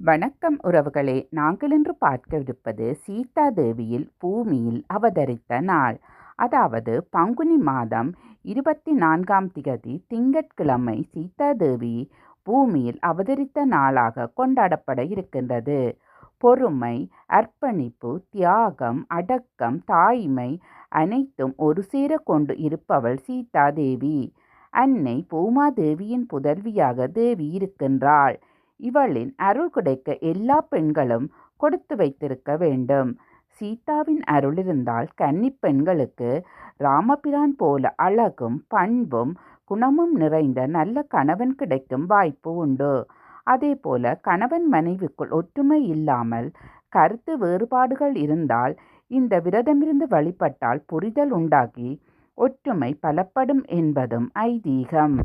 வணக்கம் உறவுகளே. நாங்கள் இன்று பார்க்கவிருப்பது சீதா தேவியில் பூமியில் அவதரித்த நாள். அதாவது பங்குனி மாதம் இருபத்தி நான்காம் திகதி திங்கட்கிழமை சீதா தேவி பூமியில் அவதரித்த நாளாக கொண்டாடப்பட இருக்கின்றது. பொறுமை அர்ப்பணிப்பு தியாகம் அடக்கம் தாய்மை அனைத்தும் ஒரு சேர கொண்டு இருப்பவள் சீதா தேவி. அன்னை பூமாதேவியின் புதல்வியாக தேவி இருக்கின்றாள். இவளின் அருள் கிடைக்க எல்லா பெண்களும் கொடுத்து வைத்திருக்க வேண்டும். சீதாவின் அருள் இருந்தால் கன்னி பெண்களுக்கு ராமபிரான் போல அழகும் பண்பும் குணமும் நிறைந்த நல்ல கணவன் கிடைக்கும் வாய்ப்பு உண்டு. அதே போல கணவன் மனைவிக்குள் ஒற்றுமை இல்லாமல் கருத்து வேறுபாடுகள் இருந்தால் இந்த விரதமிருந்து வழிபட்டால் புரிதல் உண்டாகி ஒற்றுமை பலப்படும் என்பதும் ஐதீகம்.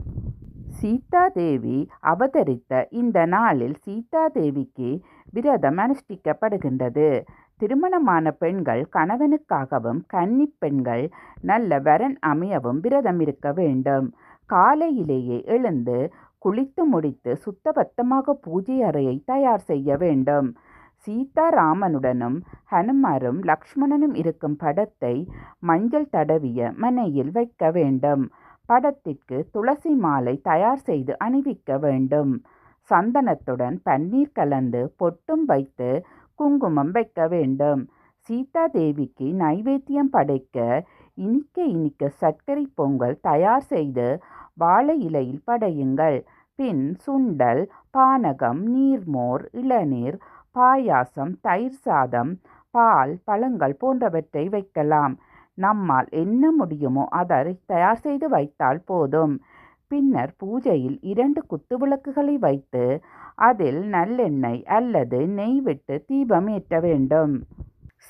சீதாதேவி அவதரித்த இந்த நாளில் சீதாதேவிக்கு விரதம் அனுஷ்டிக்கப்படுகின்றது. திருமணமான பெண்கள் கணவனுக்காகவும் கன்னி பெண்கள் நல்ல வரன் அமையவும் விரதம் இருக்க வேண்டும். காலையிலேயே எழுந்து குளித்து முடித்து சுத்தபத்தமாக பூஜை அறையை தயார் செய்ய வேண்டும். சீதாராமனுடனும் ஹனுமாரும் லக்ஷ்மணனும் இருக்கும் படத்தை மஞ்சள் தடவிய மனையில் வைக்க வேண்டும். படத்திற்கு துளசி மாலை தயார் செய்து அணிவிக்க வேண்டும். சந்தனத்துடன் பன்னீர் கலந்து பொட்டும் வைத்து குங்குமம் வைக்க வேண்டும். சீதா தேவிக்கு நைவேத்தியம் படைக்க இனிக்க இனிக்க சர்க்கரை பொங்கல் தயார் செய்து வாழை இலையில் படையுங்கள். பின் சுண்டல் பானகம் நீர்மோர் இளநீர் பாயாசம் தயிர் சாதம் பால் பழங்கள் போன்றவற்றை வைக்கலாம். நம்மால் என்ன முடியுமோ அதை தயார் செய்து வைத்தால் போதும். பின்னர் பூஜையில் இரண்டு குத்து விளக்குகளை வைத்து அதில் நல்லெண்ணெய் அல்லது நெய் விட்டு தீபம் ஏற்ற வேண்டும்.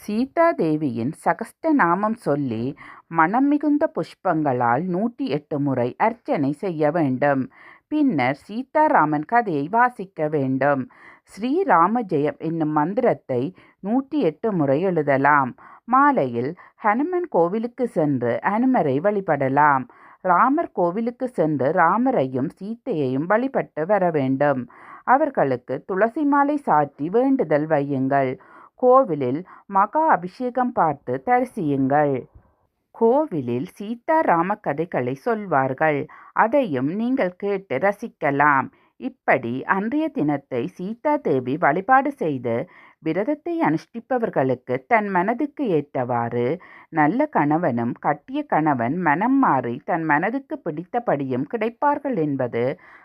சீதா தேவியின் சகஸ்ட நாமம் சொல்லி மனம் மிகுந்த புஷ்பங்களால் நூற்றி எட்டு முறை அர்ச்சனை செய்ய வேண்டும். பின்னர் சீதாராமன் கதையை வாசிக்க வேண்டும். ஸ்ரீராம ஜெயம் என்னும் மந்திரத்தை நூற்றி எட்டு முறை எழுதலாம். மாலையில் ஹனுமன் கோவிலுக்கு சென்று ஹனுமரை வழிபடலாம். ராமர் கோவிலுக்கு சென்று ராமரையும் சீத்தையையும் வழிபட்டு வர வேண்டும். அவர்களுக்கு துளசி மாலை சாற்றி வேண்டுதல் வையுங்கள். கோவிலில் மகா அபிஷேகம் பார்த்து தரிசியுங்கள். கோவிலில் சீதாராம கதைகளை சொல்வார்கள். அதையும் நீங்கள் கேட்டு ரசிக்கலாம். இப்படி அன்றைய தினத்தை சீதா தேவி வழிபாடு செய்து விரதத்தை அனுஷ்டிப்பவர்களுக்கு தன் மனதுக்கு ஏற்றவாறு நல்ல கணவனும் கட்டிய கணவன் மனம் மாறி தன் மனதுக்கு பிடித்தபடியும் கிடைப்பார்கள் என்பது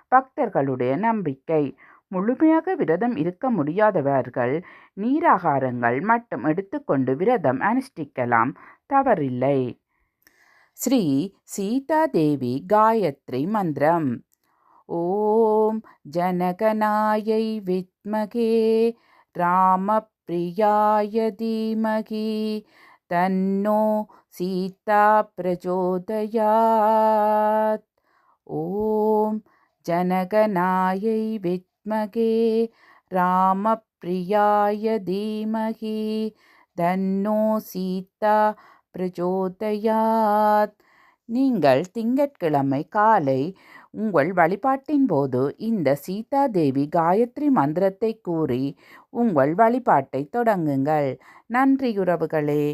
பக்தர்களுடைய நம்பிக்கை. முழுமையாக விரதம் இருக்க முடியாதவர்கள் நீராகாரங்கள் மட்டும் எடுத்துக்கொண்டு விரதம் அனுஷ்டிக்கலாம். தவறில்லை. ஸ்ரீ சீதா தேவி காயத்ரி மந்திரம். ஓம் ஜனகநாயை வித்மகே ராமப்பிரியாய தீமகி தன்னோ சீதா பிரச்சோதயாத். ஓம் ஜனகநாயை வித்மகே ராமப்பிரியாய தீமகி தன்னோ சீதா பிரச்சோதயாத். நீங்கள் திங்கட்கிழமை காலை உங்கள் வழிபாட்டின் போது இந்த சீதா தேவி காயத்ரி மந்திரத்தை கூறி உங்கள் வழிபாட்டை தொடங்குங்கள். நன்றி உறவுகளே.